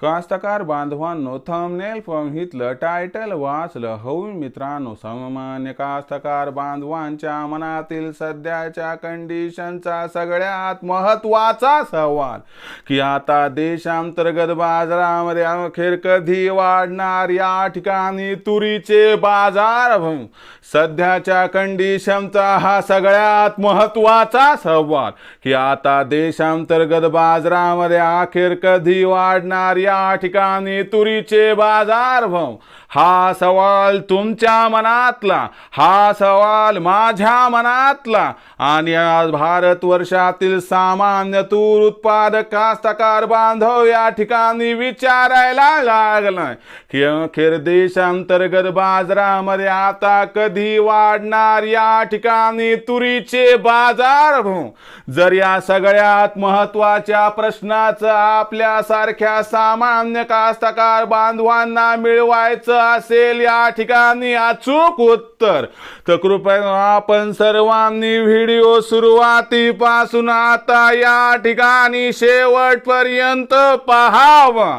कास्तकार बांधवांनो thumbnail पाहितलं title वाचलं. हवी मित्रांनो सामान्य कास्तकार बांधवांच्या मनातील सध्याच्या कंडिशनचा सगळ्यात महत्त्वाचा सवाल की आता देशांतर्गत बाजारामध्ये अखेर कधी वाढणार या ठिकाणी तुरीचे बाजार? सध्याच्या कंडिशनचा हा सगळ्यात महत्त्वाचा सवाल की आता देशांतर्गत बाजारामध्ये अखेर कधी वाढणार या ठिकाणी तुरीचे बाजार भाव हा सवाल तुमच्या मनातला हा सवाल माझ्या मनातला. आणि आज भारतवर्षातील सामान्य तूर उत्पादक कास्तकार बांधव या ठिकाणी विचारायला लागलाय. की अखेर देशांतर्गत बाजारामध्ये आता कधी वाढणार या ठिकाणी तुरीचे बाजार भाव जर या सगळ्यात महत्त्वाच्या प्रश्नाचं आपल्यासारख्या सामान्य कास्तकार बांधवांना मिळवायचं असेल या ठिकाणी अचूक उत्तर. तर कृपया आपण सर्वांनी व्हिडिओ सुरुवातीपासून आता या ठिकाणी शेवटपर्यंत पहावं.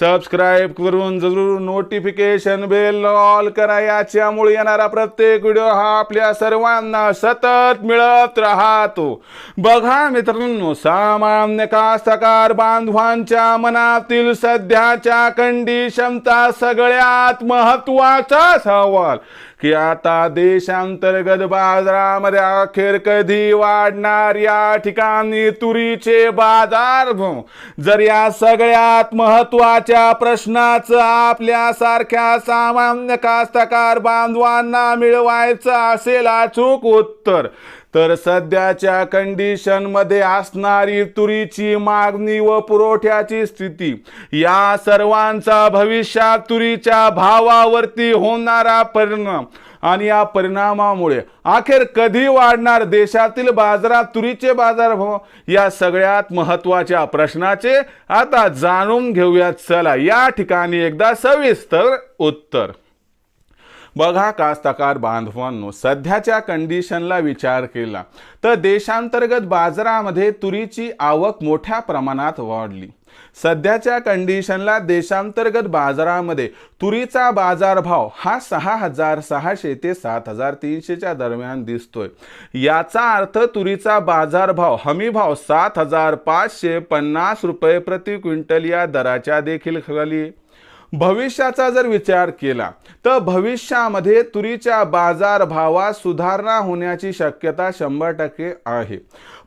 सबस्क्राईब करून जरूर नोटिफिकेशन बेल ऑल करा. याच्यामुळे येणारा प्रत्येक व्हिडिओ हा आपल्या सर्वांना सतत मिळत राहतो. बघा मित्रांनो सामान्य कास्तकार बांधवांच्या मनातील सध्याच्या कंडिशनचा सगळ्यात महत्त्वाचा सवाल. की आता देशांतर्गत बाजारामध्ये अखेर कधी वाढणार या ठिकाणी तुरीचे बाजार? जर या सगळ्यात महत्त्वाच्या प्रश्नाचं आपल्यासारख्या सामान्य कास्तकार बांधवांना मिळवायचं असेल अचूक उत्तर तर सध्याच्या कंडिशनमध्ये असणारी तुरीची मागणी व पुरवठ्याची स्थिती या सर्वांचा भविष्यात तुरीच्या भावावरती होणारा परिणाम आणि या परिणामामुळे अखेर कधी वाढणार देशातील बाजारात तुरीचे बाजारभाव? या सगळ्यात महत्त्वाच्या प्रश्नाचे आता जाणून घेऊयात. चला या ठिकाणी एकदा सविस्तर उत्तर. बघा कास्तकार बांधवांनो सध्याच्या कंडिशनला विचार केला तर देशांतर्गत बाजारामध्ये तुरीची आवक मोठ्या प्रमाणात वाढली सध्याच्या कंडिशनला देशांतर्गत बाजारामध्ये तुरीचा बाजारभाव हा सहा हजार सहाशे ते सात हजार तीनशेच्या दरम्यान दिसतोय याचा अर्थ तुरीचा बाजारभाव हमीभाव सात हजार पाचशे पन्नास रुपये प्रति क्विंटल या दराच्या देखील खाली आहे. भविष्याचा जर विचार केला तर भविष्यामध्ये तुरीच्या बाजारभावात सुधारणा होण्याची शक्यता शंभर टक्के आहे.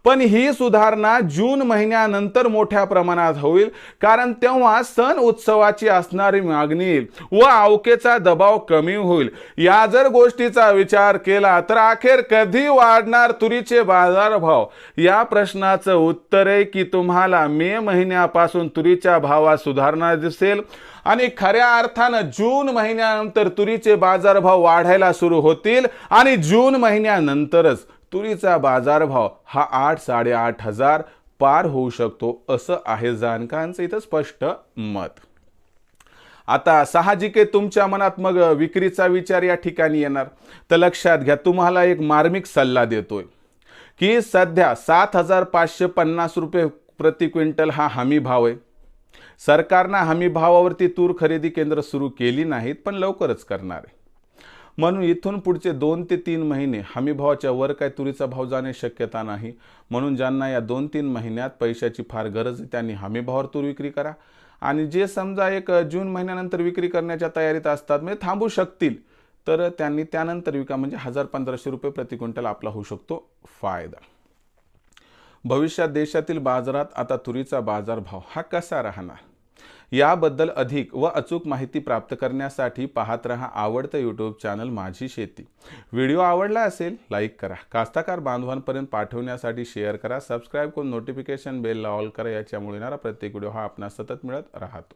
पण ही सुधारणा जून महिन्यानंतर मोठ्या प्रमाणात होईल कारण तेव्हा सण उत्सवाची असणारी मागणी येईल व अवकेचा दबाव कमी होईल. या जर गोष्टीचा विचार केला तर अखेर कधी वाढणार तुरीचे बाजारभाव या प्रश्नाचं उत्तर आहे की तुम्हाला मे महिन्यापासून तुरीच्या भावात सुधारणा दिसेल आणि खऱ्या अर्थानं जून महिन्यानंतर तुरीचे बाजारभाव वाढायला सुरू होतील आणि जून महिन्यानंतरच तुरीचा बाजारभाव हा आठ साडेआठ हजार पार होऊ शकतो असं आहे जाणकारांचं इथं स्पष्ट मत. आता साहजिक आहे तुमच्या मनात मग विक्रीचा विचार या ठिकाणी येणार. तर लक्षात घ्या तुम्हाला एक मार्मिक सल्ला देतोय की सध्या सात हजार पाचशे पन्नास रुपये प्रति क्विंटल हा हमी भाव आहे. सरकारनं हमी भावावरती तूर खरेदी केंद्र सुरू केली नाहीत पण लवकरच करणार आहे. म्हणून इथून पुढचे दोन ते तीन महिने हमीभावाच्या वर काय तुरीचा भाव जाण्याची शक्यता नाही. म्हणून ज्यांना या दोन तीन महिन्यात पैशाची फार गरज आहे त्यांनी हमीभावावर तूर विक्री करा. आणि जे समजा एक जून महिन्यानंतर विक्री करण्याच्या तयारीत असतात म्हणजे थांबू शकतील तर त्यांनी त्यानंतर विका म्हणजे हजार पंधराशे रुपये प्रति क्विंटल आपला होऊ शकतो फायदा. भविष्यात देशातील बाजारात आता तुरीचा बाजारभाव हा कसा राहणार? याबद्दल अधिक व अचूक माहिती प्राप्त करण्यासाठी पाहत रहा आवडतं यूट्यूब चॅनल माझी शेती. व्हिडिओ आवडला असेल लाईक करा. कास्ताकार बांधवांपर्यंत पाठवण्यासाठी शेअर करा. सबस्क्राईब करून नोटिफिकेशन बेलला ऑल करा. याच्यामुळे येणारा प्रत्येक व्हिडिओ हा आपणास सतत मिळत राहतो.